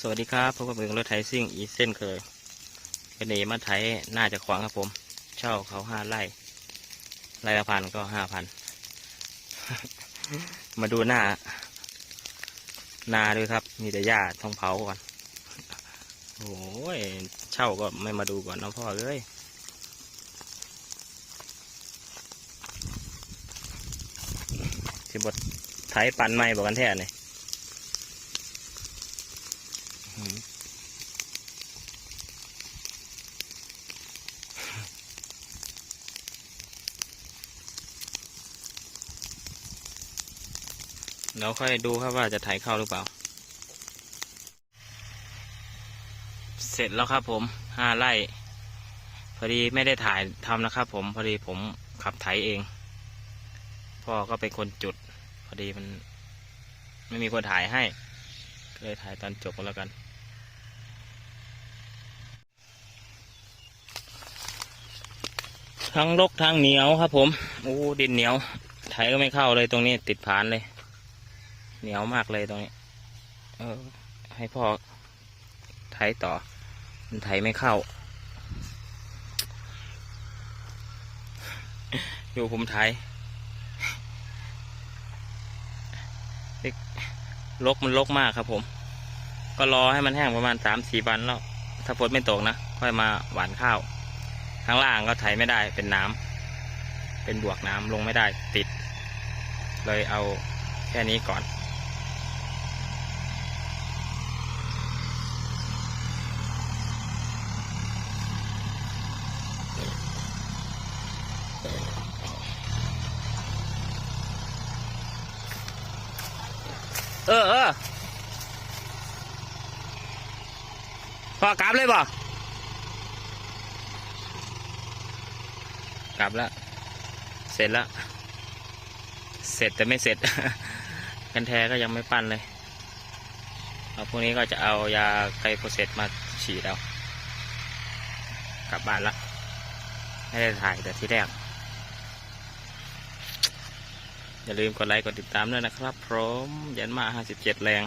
สวัสดีครับพบกับผมรถไถซิ่งอีเส้นเคยวันนี้มาไถน่าจะขวางครับผม เช่าเขาห้าไร่ไร่ละพันก็ห้าพัน มาดูหน้า นาด้วยครับ มีแต่หญ้าต้องเผาก่อนโอ้ยเช่าก็ไม่มาดูก่อนน้องพ่อเอ้ยสิบทไถปันไม่บอกกันแท้เนี่ย เราค่อยดูครับว่าจะถ่ายเข้าหรือเปล่า เสร็จแล้วครับผมห้าไร่พอดีไม่ได้ถ่ายทำนะครับผมพอดีผมขับไถเอง พ่อก็เป็นคนจุด พอดีมัน ไม่มีคนถ่ายให้ ก็เลยถ่ายตอนจบก็แล้วกัน ทั้งรกทั้งเหนียวครับ ผมโอ้ดินเหนียวไถก็ไม่เข้าเลยตรงนี้ติดผานเลย เหนียวมากเลยตรงนี้ เออ ให้พ่อไถต่อ มันไถไม่เข้าอยู่ผมไถลกมันลกมากครับผม ก็รอให้มันแห้งประมาณสามสี่วันแล้ว ถ้าฝนไม่ตกนะ ค่อยมาหวานข้าว ข้างล่างก็ไถไม่ได้เป็นน้ำเป็นบวกน้ำลงไม่ได้ติด เลยเอาแค่นี้ก่อน เออเออพอกลับเลยบ่ กลับแล้ว เสร็จแล้ว เสร็จแต่ไม่เสร็จ กันแท้ก็ยังไม่ปั้นเลย เอาพวกนี้ก็จะเอายาไกลโพเซตมาฉีดเอากลับบ้านละไม่ได้ถ่ายแต่ที่แรก อย่าลืมกดไลค์กดติดตามด้วยนะครับพร้อมยันมา 57 แรง